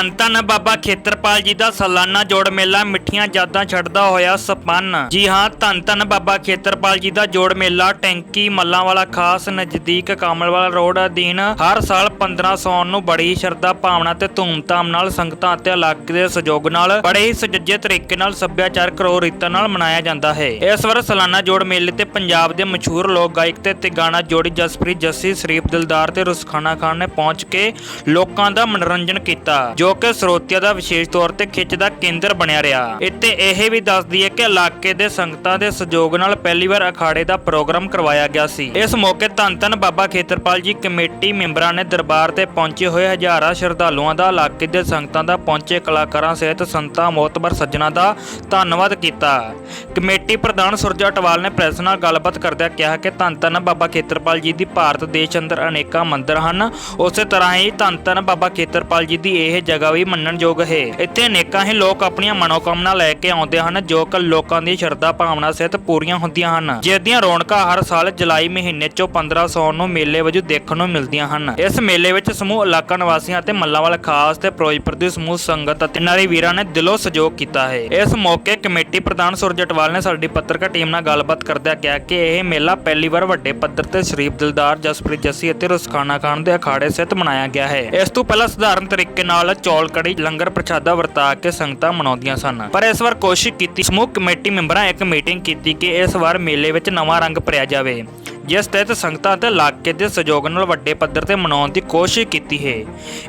ਧੰਨ ਧੰਨ ਬਾਬਾ ਖੇਤਰਪਾਲ ਜੀ ਦਾ ਸਾਲਾਨਾ ਜੋੜ ਮੇਲਾ ਮਿੱਠੀਆਂ ਯਾਦਾਂ ਛੱਡਦਾ ਹੋਇਆ ਸੰਪੰਨ। ਜੀ ਹਾਂ, ਧੰਨ ਧੰਨ ਬਾਬਾ ਖੇਤਰਪਾਲ ਜੀ ਦਾ ਜੋੜ ਮੇਲਾ ਟੈਂਕੀ ਮੱਲਾਂ ਵਾਲਾ ਖਾਸ ਨਜ਼ਦੀਕ ਕਾਮਲਵਾਲਾ ਰੋਡ ਅਧੀਨ ਹਰ ਸਾਲ 15 ਸੌਣ ਨੂੰ ਬੜੀ ਸ਼ਰਧਾ ਭਾਵਨਾ ਤੇ ਧੂਮਧਾਮ ਨਾਲ ਸੰਗਤਾਂ ਅਤੇ ਇਲਾਕੇ ਦੇ ਸਹਿਯੋਗ ਨਾਲ ਬੜੇ ਹੀ ਸੁਚੱਜੇ ਤਰੀਕੇ ਨਾਲ ਸੱਭਿਆਚਾਰਕ ਰੋ ਰੀਤਾਂ ਨਾਲ ਮਨਾਇਆ ਜਾਂਦਾ ਹੈ। ਇਸ ਵਾਰ ਸਾਲਾਨਾ ਜੋੜ ਮੇਲੇ ਤੇ ਪੰਜਾਬ ਦੇ ਮਸ਼ਹੂਰ ਲੋਕ ਗਾਇਕ ਤੇ ਤਿਗਾਣਾ ਜੋੜੀ ਜਸਪ੍ਰੀਤ ਜੱਸੀ, ਸ਼ਰੀਫ ਦਿਲਦਾਰ ਤੇ ਰੁਸਖਾਨਾ ਖਾਨ ਨੇ ਪਹੁੰਚ ਕੇ ਲੋਕਾਂ ਦਾ ਮਨੋਰੰਜਨ ਕੀਤਾ। ਜੋ ਕਿ ਸਰੋਤਿਆਂ ਦਾ ਵਿਸ਼ੇਸ਼ ਤੌਰ ਤੇ ਖਿੱਚ ਦਾ ਕੇਂਦਰ ਬਣਿਆ ਰਿਹਾ। ਇੱਥੇ ਇਹ ਵੀ ਦੱਸਦੀ ਹੈ ਕਿ ਇਲਾਕੇ ਦੇ ਸੰਗਤਾਂ ਦੇ ਸਹਿਯੋਗ ਨਾਲ ਪਹਿਲੀ ਵਾਰ ਅਖਾੜੇ ਦਾ ਪ੍ਰੋਗਰਾਮ ਕਰਵਾਇਆ ਗਿਆ ਸੀ। ਇਸ ਮੌਕੇ ਧੰਨ ਧੰਨ ਬਾਬਾ ਖੇਤਰਪਾਲ ਜੀ ਕਮੇਟੀ ਮੈਂਬਰਾਂ ਨੇ ਦਰਬਾਰ ਤੇ ਪਹੁੰਚੇ ਹੋਏ ਹਜ਼ਾਰਾਂ ਸ਼ਰਧਾਲੂਆਂ ਦਾ, ਇਲਾਕੇ ਦੇ ਸੰਗਤਾਂ ਦਾ, ਪਹੁੰਚੇ ਕਲਾਕਾਰਾਂ ਸਹਿਤ ਸੰਤਾਂ, ਮੋਤਬਰ ਸੱਜਣਾ ਦਾ ਧੰਨਵਾਦ ਕੀਤਾ। ਕਮੇਟੀ ਪ੍ਰਧਾਨ ਸੁਰਜਾ ਟਵਾਲ ਨੇ ਪ੍ਰੈਸ ਨਾਲ ਗੱਲਬਾਤ ਕਰਦਿਆਂ ਕਿਹਾ ਕਿ ਧੰਨ ਧੰਨ ਬਾਬਾ ਖੇਤਰਪਾਲ ਜੀ ਦੀ ਭਾਰਤ ਦੇਸ਼ ਅੰਦਰ ਅਨੇਕਾਂ ਮੰਦਿਰ ਹਨ। ਉਸੇ ਤਰ੍ਹਾਂ ਹੀ ਧੰਨ ਧੰਨ ਬਾਬਾ ਖੇਤਰਪਾਲ ਜੀ ਦੀ ਇਹ ਜਗ੍ਹਾ ਵੀ ਮੰਨਣਯੋਗ ਹੈ। ਇੱਥੇ ਅਨੇਕਾਂ ਹੀ ਲੋਕ ਆਪਣੀਆਂ ਮਨੋਕਾਮਨਾ ਲੈ ਕੇ ਆਉਂਦੇ ਹਨ, ਜੋ ਕਿ ਲੋਕਾਂ ਦੀ ਸ਼ਰਧਾ ਭਾਵਨਾ ਸਹਿਤ ਪੂਰੀਆਂ ਹੁੰਦੀਆਂ ਹਨ। ਜਿਸ ਦੀਆਂ ਰੌਣਕਾਂ ਹਰ ਸਾਲ ਜੁਲਾਈ ਮਹੀਨੇ ਚੋਂ 1500 ਨੂੰ ਮੇਲੇ ਵਜੋਂ ਦੇਖਣ ਨੂੰ ਮਿਲਦੀਆਂ ਹਨ। ਇਸ ਮੇਲੇ ਵਿੱਚ ਸਮੂਹ ਇਲਾਕਾ ਨਿਵਾਸੀਆਂ ਅਤੇ ਮੱਲਾਂਵਾਲਾ ਖਾਸ ਤੇ ਫਿਰੋਜ਼ਪੁਰ ਦੀ ਸਮੂਹ ਸੰਗਤ ਅਤੇ ਨਾਰੀ ਵੀਰਾਂ ਨੇ ਦਿਲੋਂ ਸਹਿਯੋਗ ਕੀਤਾ ਹੈ। ਇਸ ਮੌਕੇ ਕਮੇਟੀ ਪ੍ਰਧਾਨ ਸੁਰਜ ਅਟਵਾਲ ਨੇ ਸਾਡੀ ਪੱਤਰਕਾਰ ਟੀਮ ਨਾਲ ਗੱਲਬਾਤ ਕਰਦਿਆਂ ਕਿਹਾ ਕਿ ਇਹ ਮੇਲਾ ਪਹਿਲੀ ਵਾਰ ਵੱਡੇ ਪੱਧਰ ਤੇ ਸ਼ਰੀਫ ਦਿਲਦਾਰ ਜਸਪ੍ਰੀਤ ਜੱਸੀ ਅਤੇ ਰੁਸਖਾਨਾ ਖਾਨ ਦੇ ਅਖਾੜੇ ਸਹਿਤ ਮਨਾਇਆ ਗਿਆ ਹੈ। ਇਸ ਤੋਂ ਪਹਿਲਾਂ ਸਧਾਰਨ ਤਰੀਕੇ ਨਾਲ ਚੌਲ ਕੜੀ, ਲੰਗਰ ਪ੍ਰਸ਼ਾਦਾ ਵਰਤਾ ਕੇ ਸੰਗਤਾਂ ਮਨਾਉਂਦੀਆਂ ਸਨ। ਪਰ ਇਸ ਵਾਰ ਕੋਸ਼ਿਸ਼ ਕੀਤੀ ਸਮੂਹ ਕਮੇਟੀ ਮੈਂਬਰਾਂ ਇੱਕ ਮੀਟਿੰਗ ਕੀਤੀ ਕਿ ਇਸ ਵਾਰ ਮੇਲੇ ਵਿੱਚ ਨਵਾਂ ਰੰਗ ਭਰਿਆ ਜਾਵੇ। ਜਿਸ ਤਹਿਤ ਸੰਗਤਾਂ ਅਤੇ ਇਲਾਕੇ ਦੇ ਸਹਿਯੋਗ ਨਾਲ ਵੱਡੇ ਪੱਧਰ ਤੇ ਮਨਾਉਣ ਦੀ ਕੋਸ਼ਿਸ਼ ਕੀਤੀ ਹੈ।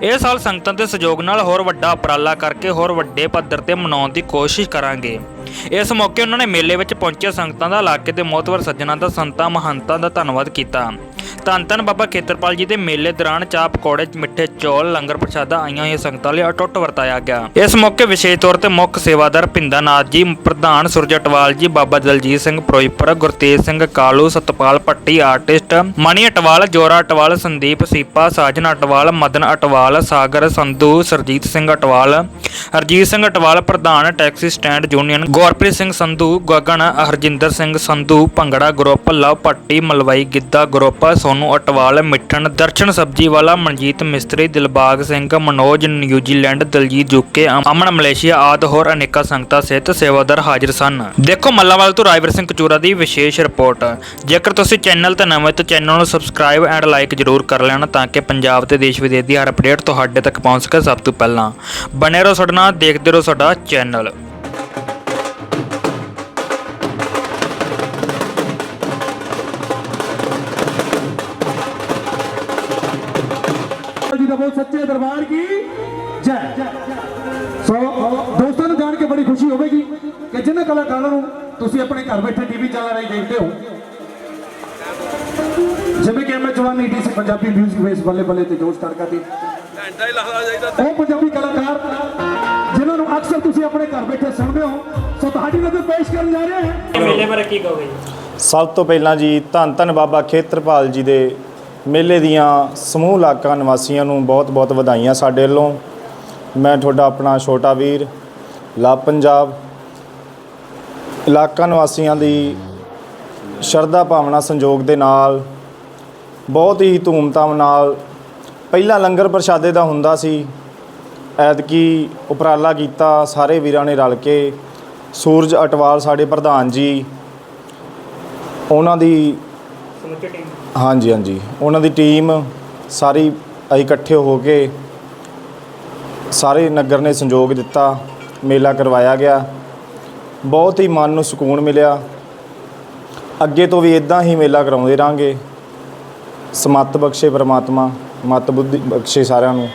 ਇਹ ਸਾਲ ਸੰਗਤਾਂ ਦੇ ਸਹਿਯੋਗ ਨਾਲ ਹੋਰ ਵੱਡਾ ਉਪਰਾਲਾ ਕਰਕੇ ਹੋਰ ਵੱਡੇ ਪੱਧਰ ਤੇ ਮਨਾਉਣ ਦੀ ਕੋਸ਼ਿਸ਼ ਕਰਾਂਗੇ। ਇਸ ਮੌਕੇ ਉਹਨਾਂ ਨੇ ਮੇਲੇ ਵਿੱਚ ਪਹੁੰਚੇ ਸੰਗਤਾਂ ਦਾ, ਇਲਾਕੇ ਦੇ ਮੋਤਵਰ ਸੱਜਣਾ ਦਾ, ਸੰਤਾਂ, ਮਹੰਤਾਂ ਦਾ ਧੰਨਵਾਦ ਕੀਤਾ। ਧੰਨ ਧੰਨ ਬਾਬਾ ਖੇਤਰਪਾਲ ਜੀ ਦੇ ਮੇਲੇ ਦੌਰਾਨ ਚਾਹ ਪਕੌੜੇ ਮਿੱਠੇ ਚੌਲ, ਲੰਗਰ ਪ੍ਰਸ਼ਾਦਾ ਆਈਆਂ ਹੋਈਆਂ ਸੰਗਤਾਂ ਲਈ ਅਟੁੱਟ ਵਰਤਾਇਆ ਗਿਆ। ਇਸ ਮੌਕੇ ਵਿਸ਼ੇਸ਼ ਤੌਰ ਤੇ ਮੁੱਖ ਸੇਵਾਦਾਰ ਭਿੰਦਾ ਨਾਥ ਜੀ, ਪ੍ਰਧਾਨ ਸੁਰਜ ਅਟਵਾਲ ਜੀ, ਬਾਬਾ ਦਲਜੀਤ ਸਿੰਘ ਫਿਰੋਜ਼ਪੁਰ ਗੁਰਤੇਜ ਸਿੰਘ ਕਾਲੂ, ਸਤਪਾਲ ਪੱਟੀ, ਆਰਟਿਸਟ ਮਣੀ ਅਟਵਾਲ, ਜੋਰਾ ਅਟਵਾਲ, ਸੰਦੀਪ ਸੀਪਾ, ਸਾਜਨ ਅਟਵਾਲ, ਮਦਨ ਅਟਵਾਲ, ਸਾਗਰ ਸੰਧੂ, ਸਰਜੀਤ ਸਿੰਘ ਅਟਵਾਲ, ਹਰਜੀਤ ਸਿੰਘ ਅਟਵਾਲ, ਪ੍ਰਧਾਨ taxi stand union, Gurpreet Singh Sandhu, Gagan Harjinder Singh Sandhu, bhangra group Luv Patti Malwai giddha group, Sonu Atwal, Mithan, Darshan ਸਬਜੀ ਵਾਲਾ, ਮਨਜੀਤ ਮਿਸਤਰੀ, Dilbag Singh, Manoj, New Zealand, Daljit UK Aman Malaysia ਆਦ ਹੋਰ ਅਨੇਕਾਂ ਸੰਗਤਾਂ ਸਿਹਤ ਸੇਵਾਦਾਰ ਹਾਜ਼ਰ ਸਨ। ਦੇਖੋ ਮੱਲਾਵਾਲ ਤੋਂ ਰਾਜਵਰ ਸਿੰਘ ਕਚੂਰਾ ਦੀ ਵਿਸ਼ੇਸ਼ ਰਿਪੋਰਟ। ਜੇਕਰ ਤੁਸੀਂ ਚੈਨਲ ਤੇ ਨਵੇਂ ਤਾਂ ਚੈਨਲ ਨੂੰ ਸਬਸਕ੍ਰਾਈਬ ਐਂਡ ਲਾਈਕ ਜ਼ਰੂਰ ਕਰ ਲੈਣਾ ਤਾਂ ਕਿ ਪੰਜਾਬ ਤੇ ਦੇਸ਼ ਵਿਦੇਸ਼ ਦੀ ਹਰ ਅਪਡੇਟ ਤੁਹਾਡੇ ਤੱਕ ਪਹੁੰਚ ਸਕੇ ਸਭ ਤੋਂ ਪਹਿਲਾਂ। ਬਣੇ ਰਹੋ ਸਾਡੇ ਨਾਲ, ਦੇਖਦੇ ਰਹੋ ਸਾਡਾ ਚੈਨਲ। ਦਰਬਾਰ ਕੀ? ਜੈ। ਸੋ ਦੋਸਤਾਂ ਨੂੰ ਜਾਣ ਕੇ ਬੜੀ ਖੁਸ਼ੀ ਹੋਵੇਗੀ ਕਿ ਜਿਨ੍ਹਾਂ ਕਲਾਕਾਰਾਂ ਨੂੰ ਤੁਸੀਂ ਆਪਣੇ ਘਰ ਬੈਠੇ ਟੀਵੀ ਚੈਨਲ ਰਾਹੀਂ ਦੇਖਦੇ ਹੋ। ਜਿਵੇਂ ਕਿ ਮੈਂ ਜਵਾਨੀ ਡੀਸੀ ਪੰਜਾਬੀ ਮਿਊਜ਼ਿਕ ਵੇਸ ਬੱਲੇ ਬੱਲੇ ਤੇ ਜੋਸ਼ ਤੜਕਾ ਦੀ ਘੰਟਾ ਹੀ ਲੱਗਦਾ ਚਾਹੀਦਾ ਉਹ ਪੰਜਾਬੀ ਕਲਾਕਾਰ ਜਿਨ੍ਹਾਂ ਨੂੰ ਅਕਸਰ ਤੁਸੀਂ ਆਪਣੇ ਘਰ ਬੈਠੇ ਸੁਣਦੇ ਹੋ ਸੋ ਤੁਹਾਡੀ ਨਜ਼ਰ ਪੇਸ਼ ਕਰਨ ਜਾ ਰਹੇ ਹਾਂ। ਮੇਲੇ ਬਾਰੇ ਕੀ ਕਹੋਗੇ ਸਭ ਤੋਂ ਪਹਿਲਾਂ ਜੀ ਧੰਨ ਧੰਨ ਬਾਬਾ ਖੇਤਰਪਾਲ ਜੀ ਦੇ ਮੇਲੇ ਦੀਆਂ ਸਮੂਹ ਇਲਾਕਾ ਨਿਵਾਸੀਆਂ ਨੂੰ ਬਹੁਤ-ਬਹੁਤ ਵਧਾਈਆਂ ਸਾਡੇ ਵੱਲੋਂ। ਮੈਂ ਤੁਹਾਡਾ ਆਪਣਾ ਛੋਟਾ ਵੀਰ ਲਾ ਪੰਜਾਬ, ਇਲਾਕਾ ਨਿਵਾਸੀਆਂ ਦੀ ਸ਼ਰਧਾ ਭਾਵਨਾ ਸੰਜੋਗ ਦੇ ਨਾਲ, ਬਹੁਤ ਹੀ ਧੂਮਧਾਮ ਨਾਲ ਪਹਿਲਾਂ ਲੰਗਰ ਪ੍ਰਸ਼ਾਦੇ ਦਾ ਹੁੰਦਾ ਸੀ। ਐਤਕੀ ਉਪਰਾਲਾ ਕੀਤਾ, ਸਾਰੇ ਵੀਰਾਂ ਨੇ ਰਲ ਕੇ। ਸੂਰਜ ਅਟਵਾਲ, ਸਾਡੇ ਪ੍ਰਧਾਨ ਜੀ, ਉਹਨਾਂ ਦੀ ਸਮੁੱਚੀ ਟੀਮ ਹਾਂਜੀ ਹਾਂਜੀ। ਉਹਨਾਂ ਦੀ ਟੀਮ ਸਾਰੀ ਅਸੀਂ ਇਕੱਠੇ ਹੋ ਕੇ ਸਾਰੇ ਨਗਰ ਨੇ ਸੰਯੋਗ ਦਿੱਤਾ ਮੇਲਾ ਕਰਵਾਇਆ ਗਿਆ। ਬਹੁਤ ਹੀ ਮਨ ਨੂੰ ਸਕੂਨ ਮਿਲਿਆ। ਅੱਗੇ ਤੋਂ ਵੀ ਇਦਾਂ ਹੀ ਮੇਲਾ ਕਰਾਉਂਦੇ ਰਾਂਗੇ ਸਮੱਤ ਬਖਸ਼ੇ ਪ੍ਰਮਾਤਮਾ ਮਤ ਬੁੱਧੀ ਬਖਸ਼ੇ ਸਾਰਿਆਂ ਨੂੰ।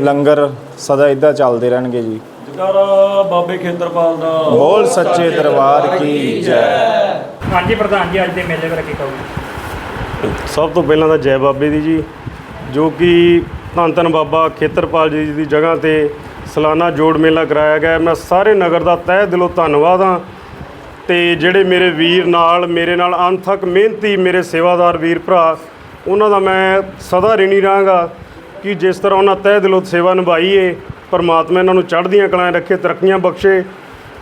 ਲੰਗਰ ਸਦਾ ਇਦਾਂ ਚੱਲਦੇ ਰਹਿਣਗੇ ਜੀ। ਜਕਾਰਾ ਬਾਬੇ ਖੇਤਰਪਾਲ ਦਾ। ਬੋਲ ਸੱਚੇ ਦਰਬਾਰ ਕੀ ਜੈ। ਹਾਂਜੀ ਪ੍ਰਧਾਨ ਜੀ ਅੱਜ ਦੇ ਮੇਲੇ ਬਾਰੇ ਕੀ ਕਹੋਗੇ? ਸਭ ਤੋਂ ਪਹਿਲਾਂ ਤਾਂ ਜੈ ਬਾਬੇ ਦੀ ਜੀ, ਜੋ ਕਿ ਧੰਨ ਧੰਨ ਬਾਬਾ ਖੇਤਰਪਾਲ ਜੀ ਦੀ ਜਗ੍ਹਾ ਤੇ ਸਾਲਾਨਾ ਜੋੜ ਮੇਲਾ ਕਰਾਇਆ ਗਿਆ। ਮੈਂ ਸਾਰੇ ਨਗਰ ਦਾ ਤਹਿ ਦਿਲੋਂ ਧੰਨਵਾਦ ਹਾਂ ਤੇ ਜਿਹੜੇ ਮੇਰੇ ਵੀਰ ਨਾਲ, ਮੇਰੇ ਨਾਲ ਅੰਤ ਮਿਹਨਤੀ ਮੇਰੇ ਸੇਵਾਦਾਰ ਵੀਰ ਭਰਾ, ਉਹਨਾਂ ਦਾ ਮੈਂ ਸਦਾ ਰਿਣੀ ਰਹਾਂਗਾ ਕਿ ਜਿਸ ਤਰ੍ਹਾਂ ਉਹਨਾਂ ਤਹਿ ਦਿਲੋਂ ਸੇਵਾ ਨਿਭਾਈ ਏ ਪਰਮਾਤਮਾ ਇਹਨਾਂ ਨੂੰ ਚੜ੍ਹਦੀਆਂ ਕਲਾਂ ਰੱਖੇ, ਤਰੱਕੀਆਂ ਬਖਸ਼ੇ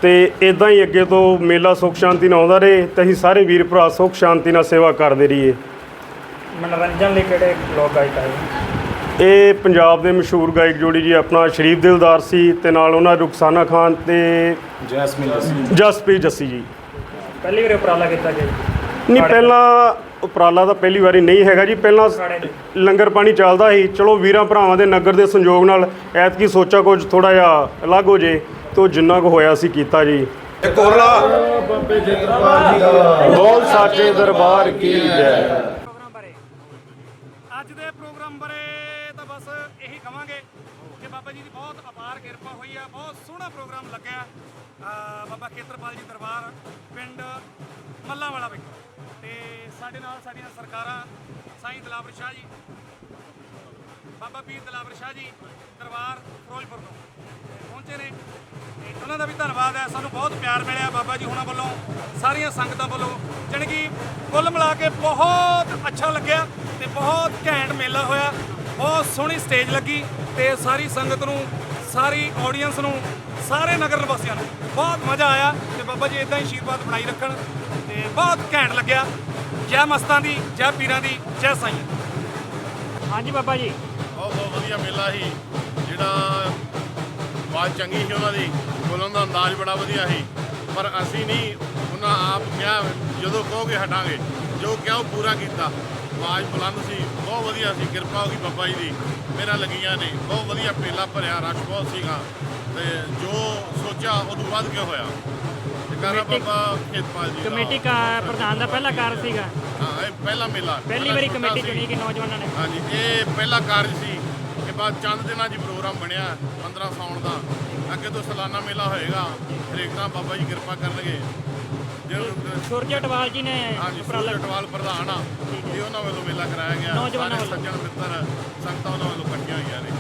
ਤੇ ਇਦਾਂ ਹੀ ਅੱਗੇ ਤੋਂ ਮੇਲਾ ਸੁੱਖ ਸ਼ਾਂਤੀ ਨਾਲ ਆਉਂਦਾ ਰਹੇ ਤੇ ਅਸੀਂ ਸਾਰੇ ਵੀਰ ਭਰਾ ਸੁੱਖ ਸ਼ਾਂਤੀ ਨਾਲ ਸੇਵਾ ਕਰਦੇ ਰਹੀਏ। ਮਨੋਰੰਜਨ ਲਈ ਕਿਹੜੇ ਲੋਕ ਗਾਇਕ ਆਏ? ਇਹ ਪੰਜਾਬ ਦੇ ਮਸ਼ਹੂਰ ਗਾਇਕ ਜੋੜੀ ਜੀ ਆਪਣਾ ਸ਼ਰੀਫ ਦਿਲਦਾਰ ਸੀ ਤੇ ਨਾਲ ਉਹਨਾਂ ਰੁਖਸਾਨਾ ਖਾਨ ਤੇ ਜੈਸਮੀਨ ਜਸਪ੍ਰੀਤ ਜੱਸੀ ਜੀ। ਪਹਿਲੀ ਵਾਰ ਉਪਰਾਲਾ ਕੀਤਾ ਗਿਆ ਜੀ? ਨਹੀਂ ਪਹਿਲਾਂ ਉਪਰਾਲਾ ਤਾਂ ਪਹਿਲੀ ਵਾਰੀ ਨਹੀਂ ਹੈਗਾ ਜੀ। ਪਹਿਲਾਂ ਲੰਗਰ ਪਾਣੀ ਚੱਲਦਾ ਸੀ। ਚਲੋ ਵੀਰਾਂ ਭਰਾਵਾਂ ਦੇ ਨਗਰ ਦੇ ਸੰਯੋਗ ਨਾਲ ਐਤਕੀ ਸੋਚਾ ਕੁਝ ਥੋੜਾ ਜਿਹਾ ਅਲੱਗ ਹੋ ਜੇ ਤੋਂ ਜਿੰਨਾ ਕੁ ਹੋਇਆ ਸੀ ਕੀਤਾ ਜੀ। ਬੋਲ ਸਾਚੇ ਦਰਬਾਰ ਕੀ ਜੈ। ਅੱਜ ਦੇ ਪ੍ਰੋਗਰਾਮ ਬਾਰੇ ਤਾਂ ਬਸ ਇਹੀ ਕਹਾਂਗੇ ਕਿ ਬਾਬਾ ਜੀ ਦੀ ਬਹੁਤ ਅਪਾਰ ਕਿਰਪਾ ਹੋਈ ਆ, ਬਹੁਤ ਸੋਹਣਾ ਪ੍ਰੋਗਰਾਮ ਲੱਗਿਆ। ਬਾਬਾ ਖੇਤਰਪਾਲ ਜੀ ਦਰਬਾਰ, ਪਿੰਡ ਮੱਲਾਂ ਵਾਲਾ ਵਿੱਚ। ਤੇ ਸਾਡੇ ਨਾਲ ਸਾਡੀਆਂ ਸਰਕਾਰਾਂ, ਸਾਈਂ ਦਲਾਵਰ ਸ਼ਾਹ ਜੀ, ਬਾਬਾ ਪੀਰ ਦਲਾਵਰ ਸ਼ਾਹ ਜੀ ਦਰਬਾਰ ਫਿਰੋਜ਼ਪੁਰ ਤੋਂ ਪਹੁੰਚੇ ਨੇ। ਤੇ ਉਹਨਾਂ ਦਾ ਵੀ ਧੰਨਵਾਦ ਹੈ, ਸਾਨੂੰ ਬਹੁਤ ਪਿਆਰ ਮਿਲਿਆ ਬਾਬਾ ਜੀ ਹੁਣਾਂ ਵੱਲੋਂ, ਸਾਰੀਆਂ ਸੰਗਤਾਂ ਵੱਲੋਂ, ਜਾਣੀ ਕਿ ਕੁੱਲ ਮਿਲਾ ਕੇ ਬਹੁਤ ਅੱਛਾ ਲੱਗਿਆ। ਤੇ ਬਹੁਤ ਘੈਂਟ ਮੇਲਾ ਹੋਇਆ। ਬਹੁਤ ਸੋਹਣੀ ਸਟੇਜ ਲੱਗੀ ਤੇ ਸਾਰੀ ਸੰਗਤ ਨੂੰ ਸਾਰੀ ਆਡੀਅנס ਨੂੰ ਸਾਰੇ ਨਗਰ ਨਿਵਾਸੀਆਂ ਨੂੰ ਬਹੁਤ ਮਜ਼ਾ ਆਇਆ ਤੇ ਬਾਬਾ ਜੀ ਇਦਾਂ ਹੀ ਆਸ਼ੀਰਵਾਦ ਬਣਾਈ ਰੱਖਣ ਤੇ ਬਹੁਤ ਘੈਂਟ ਲੱਗਿਆ। ਜੈ ਮਸਤਾਂ ਦੀ ਜੈ ਪੀਰਾਂ ਦੀ ਜੈ ਸਾਈਂ ਹਾਂਜੀ ਬਾਬਾ ਜੀ। ਬਹੁਤ ਬਹੁਤ ਵਧੀਆ ਮੇਲਾ ਸੀ। ਜਿਹੜਾ ਆਵਾਜ਼ ਚੰਗੀ ਸੀ ਉਹਨਾਂ ਦੀ ਬੋਲਣ ਦਾ ਅੰਦਾਜ਼ ਬੜਾ ਵਧੀਆ ਸੀ। ਪਰ ਅਸੀਂ ਨਹੀਂ ਉਹਨਾਂ ਆਪ ਕਿਹਾ ਜਦੋਂ ਕਹੋਗੇ ਹਟਾਂਗੇ। ਜੋ ਕਿਹਾ ਉਹ ਪੂਰਾ ਕੀਤਾ। ਆਵਾਜ਼ ਬੁਲੰਦ ਸੀ ਬਹੁਤ ਵਧੀਆ ਸੀ ਕਿਰਪਾ ਹੋ ਗਈ ਬਾਬਾ ਜੀ ਦੀ ਮੇਰਾ ਲੱਗੀਆਂ ਨੇ ਬਹੁਤ ਵਧੀਆ ਮੇਲਾ ਭਰਿਆ ਰਸ਼ ਬਹੁਤ ਸੀਗਾ ਤੇ ਜੋ ਸੋਚਿਆ ਉਦੋਂ ਵੱਧ ਕੇ ਹੋਇਆ। ਕਰਾ ਬਾਬਾ ਖੇਤਪਾਲ ਜੀ ਦਾ ਕਮੇਟੀ ਕਾ ਪ੍ਰਧਾਨ ਦਾ ਪਹਿਲਾ ਕਾਰਜ ਸੀਗਾ? ਹਾਂ ਇਹ ਪਹਿਲਾ ਮੇਲਾ ਪਹਿਲੀ ਵਾਰੀ ਕਮੇਟੀ। ਚੁਣੀ ਕਿ ਨੌਜਵਾਨਾਂ ਨੇ? ਹਾਂਜੀ ਇਹ ਪਹਿਲਾ ਕਾਰਜ ਸੀ ਕਿ ਬਾਅਦ ਚੰਦ ਦਿਨਾਂ 'ਚ ਪ੍ਰੋਗਰਾਮ ਬਣਿਆ 15 ਸਾਉਣ ਦਾ। ਅੱਗੇ ਤੋਂ ਸਾਲਾਨਾ ਮੇਲਾ ਹੋਏਗਾ ਹਰੇਕ ਤਾਂ ਬਾਬਾ ਜੀ ਕਿਰਪਾ ਕਰਨਗੇ। ਜੇ ਸੁਰਜੇ ਅਟਵਾਲ ਜੀ ਨੇ ਹਾਂਜੀ ਸੂਰਜ ਅਟਵਾਲ ਪ੍ਰਧਾਨ ਆ। ਇਹ ਉਹਨਾਂ ਵੱਲੋਂ ਮੇਲਾ ਕਰਾਇਆ ਗਿਆ। ਨੌਜਵਾਨਾਂ ਸਾਰੇ ਵੱਲੋਂ। ਸੱਜਣ ਮਿੱਤਰ ਸੰਗਤਾਂ ਉਹਨਾਂ ਵੱਲੋਂ ਇਕੱਠੀਆਂ ਹੋਈਆਂ ਨੇ।